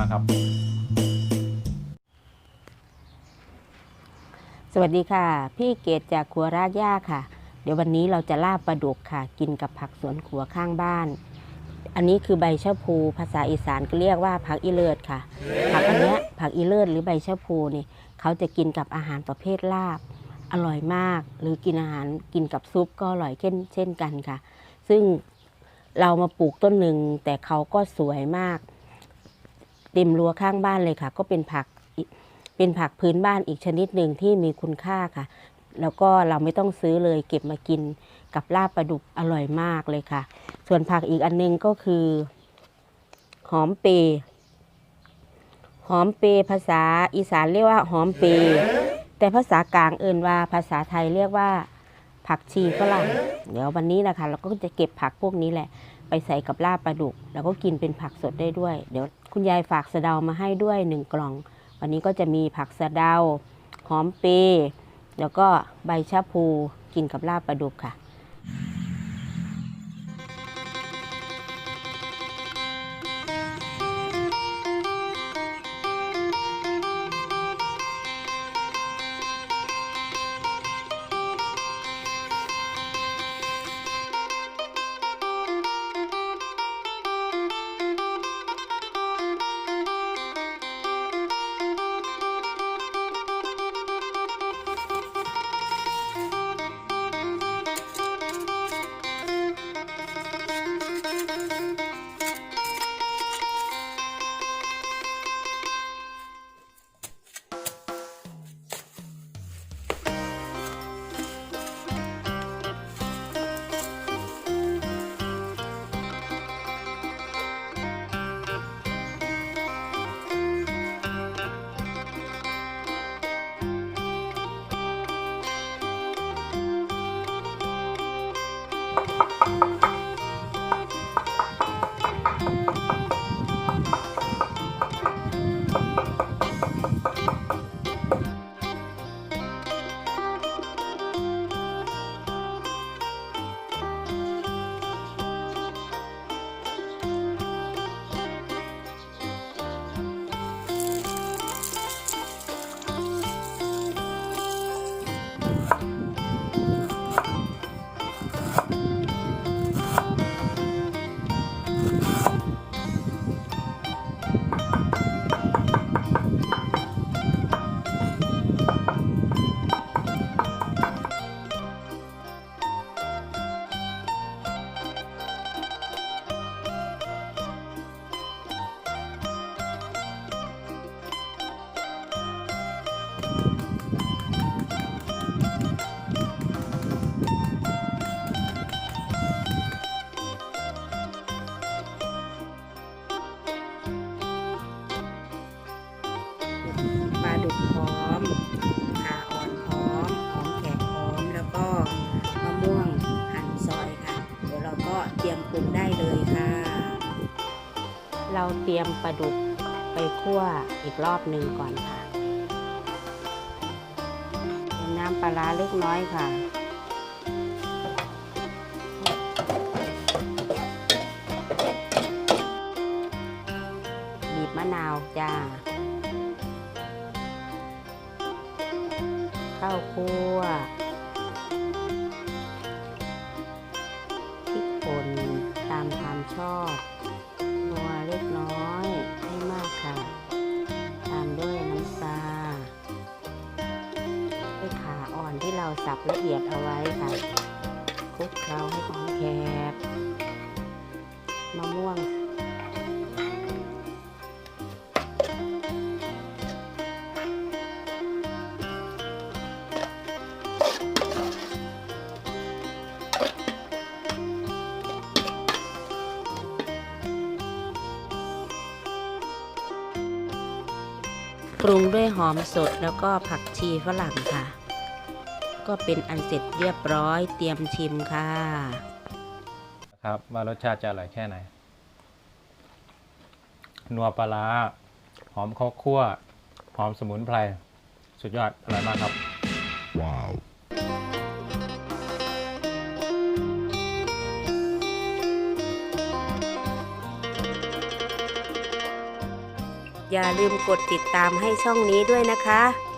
มากครับ สวัสดีค่ะ พี่เกดจากครัวรากหญ้าค่ะ เดี๋ยววันนี้เราจะลาบปลาดุกค่ะ กินกับผักสวนครัวข้างบ้าน อันนี้คือใบชะพูภาษาอีสานก็เรียกว่าผักอีเลิศค่ะ ผักอันเนี้ยผักอีเลิศหรือใบชะพูนี่เขาจะกินกับอาหารประเภทลาบ อร่อยมาก หรือกินอาหารกินกับซุปก็อร่อยเช่นเช่นกันค่ะ ซึ่งเรามาปลูกต้นหนึ่งแต่เขาก็สวยมาก เต็มรั้วข้างบ้านเลยค่ะ ก็เป็นผักเป็นผักพื้นบ้านอีกชนิดหนึ่งที่มีคุณค่าค่ะ แล้วก็เราไม่ต้องซื้อเลยเก็บมากินกับลาบปลาดุกอร่อยมากเลยค่ะ ส่วนผักอีกอันนึงก็คือ หอมเปรหอมเปรภาษาอีสานเรียกว่าหอมเปรแต่ภาษากลางเอินว่าภาษาไทยเรียกว่า ผักชีฝรั่งเดี๋ยววันนี้นะคะ เราก็จะเก็บผักพวกนี้แหละ ไปใส่กับลาบปลาดุก แล้วก็กินเป็นผักสดได้ด้วย เดี๋ยวคุณยายฝากสะเดามาให้ด้วยหนึ่งกล่อง วันนี้ก็จะมีผักสะเดาหอมเปรย์แล้วก็ใบชะพูกินกับลาบปลาดุกค่ะ เตรียมปลาดุกไปคั่วอีกรอบหนึ่งก่อนค่ะเติมน้ำปลาร้าเล็กน้อยค่ะบีบมะนาวจ้าข้าวคั่วพริกป่นตามความชอบ เราสับละเอียดเอาไว้ค่ะคลุกเคล้าให้หอมแคบมะม่วงปรุงด้วยหอมสดแล้วก็ผักชีฝรั่งค่ะ ก็เป็นอันเสร็จเรียบร้อยเตรียมชิมค่ะ ครับว่ารสชาติจะอร่อยแค่ไหน นัวปลาร้าหอมข้าวคั่ว หอมสมุนไพร สุดยอดอร่อยมากครับ Wow. อย่าลืมกดติดตามให้ช่องนี้ด้วยนะคะ